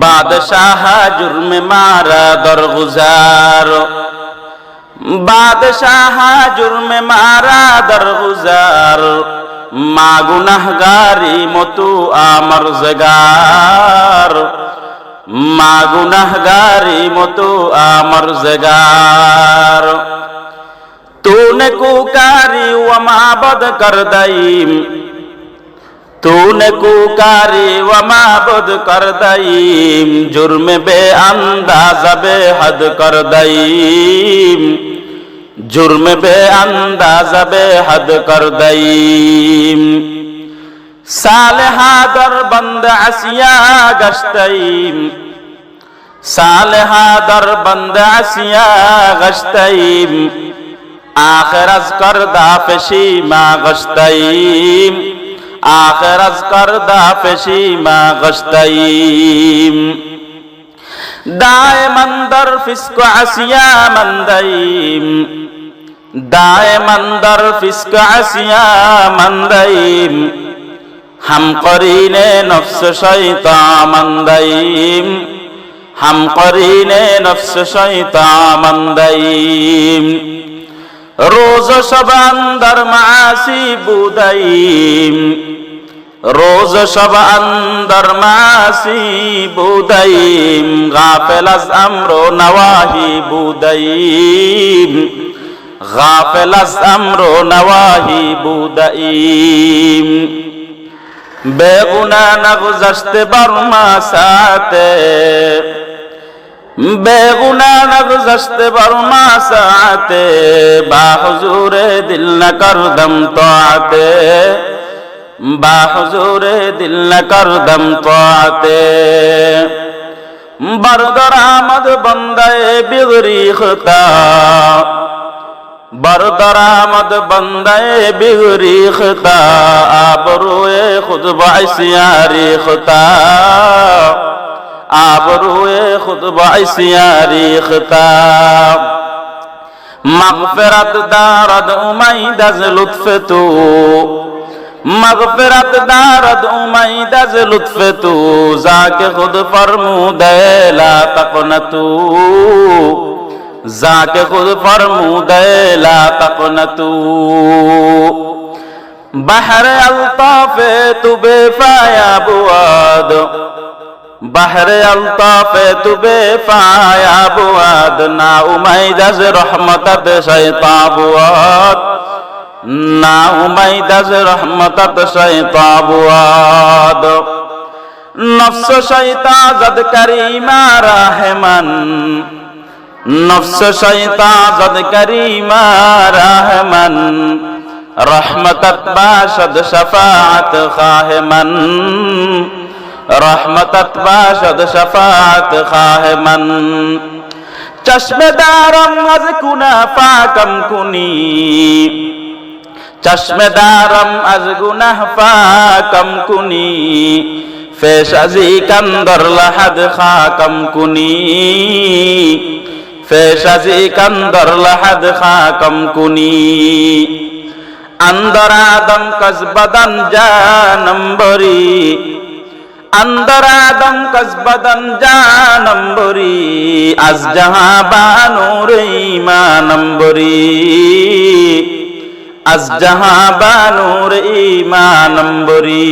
বাদশাহ জুর্ম মারা দরগুজার বাদশাহ জুর্ম মারা দরগুজার মা গুনাহগারি মতু আমর জগার মা গুনাহগারি মতু আমর জগার तूने कुकारी व माबद कर تو نے کوکاری و معبود کر دئیم جرم بے انداز بے حد کر دئیم جرم بے انداز بے حد کر دئیم صالحہ در بند عسیہ گشتائیم سالحہ در بند عسیہ گشتائیم آخر از کردہ پشیمہ گشتائیم آخر از کرده فشیما غشتیم دائما در فسق عصیاما دائم دائما در فسق عصیاما دائم ہم قرین نفس شیطان دائم ہم قرین نفس شیطان دائم روز و شب اندر معاصی بودائم রোজ সব আন্দর মাসি বুদাইম, গাফেল আমরো নওয়াহি বুদাইম। গাফেল আমরো নওয়াহি বুদাইম। বেগুনা নগজস্তে বর্মা সাথে। বেগুনা নগজস্তে বর্মা সাথে। বা হুজুরে দিল না করদম তো আতে বা হুজুরে দিল্লা করদম তোতে বরদর আমদ বন্দায় বিগরি খুতা। বরদর আমদ বন্দায় বিগরি খুতা। আবরুয়ে খুদ বাইসিয়ারি খুতা। আবরুয়ে খুদ বাইসিয়ারি খুতা। মাগফিরাত দারদ উমাই আজ লুৎফ তু مغفرت دارد امید از لطف تو زاک خود فرموده لا تقنتو زاک خود فرموده لا تقنتو بحر الطاف تو بے فایا بواد بحر الطاف تو بے فایا بواد نا امید از رحمتت شیطان بواد না উমাইদাজ রহমতত শৈতা বুয়াদ। নফস শৈতা জদ করিমা রাহমান। নফস শৈতা জদ করিমা রহমান। রহমতত বাশদ শফাত খাহমান। রহমতত বাশদ শফাত খাহমান। চশমে আজ কুনা ফাকম কুনি। চশমে আজ গুনাহ পাকম কুনি ফেশাজি কান্দর লাহাদ খাকম কুনি ফেশাজি কান্দর লাহাদ খাকম কুনি। আন্দরাদম কসবদন জানম্বরি আন্দরাদম কসবদন জানম্বরি, আজ জাহাবা নূর ইমানম্বরি। আজ জাহাবানুর ইমানম্বরী